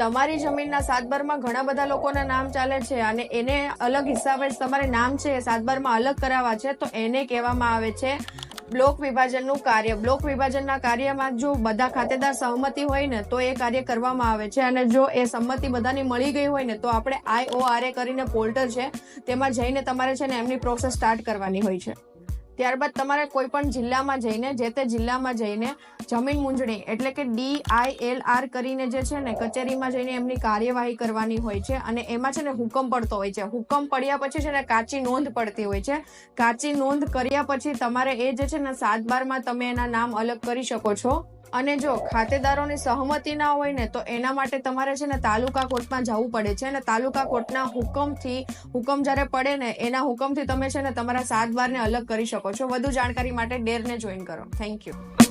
તમારી જમીનના સાતબારમાં ઘણા બધા લોકોના નામ ચાલે છે અને એને અલગ હિસાબે તમારે નામ છે સાતબારમાં અલગ કરાવવા છે, તો એને કહેવામાં આવે છે બ્લોક વિભાજનનું કાર્ય. બ્લોક વિભાજનના કાર્યમાં જો બધા ખાતેદાર સહમતિ હોય ને, તો એ કાર્ય કરવામાં આવે છે. અને જો એ સંમતિ બધાની મળી ગઈ હોય ને, તો આપણે આઈઓઆરએ કરીને પોર્ટલ છે, તેમાં જઈને તમારે છે ને એમની પ્રોસેસ સ્ટાર્ટ કરવાની હોય છે. ત્યારબાદ તમારે કોઈ પણ જિલ્લામાં જઈને, જે તે જિલ્લામાં જઈને જમીન મૂંઝણી, એટલે કે ડી આઈ એલ આર કરીને જે છે ને, કચેરીમાં જઈને એમની કાર્યવાહી કરવાની હોય છે અને એમાં છે ને હુકમ પડતો હોય છે. હુકમ પડ્યા પછી છે ને કાચી નોંધ પડતી હોય છે. કાચી નોંધ કર્યા પછી તમારે એ જે છે ને સાત બારમાં તમે એના નામ અલગ કરી શકો છો. અને જો ખાતેદારોની સહમતિ ના હોય ને, તો એના માટે તમારે છે ને તાલુકા કોર્ટમાં જવું પડે છે અને તાલુકા કોર્ટના હુકમથી, હુકમ જ્યારે પડે ને, એના હુકમથી તમે છે ને તમારા સાત બારને અલગ કરી શકો છો. વધુ જાણકારી માટે ડેરને જોઈન કરો. Thank you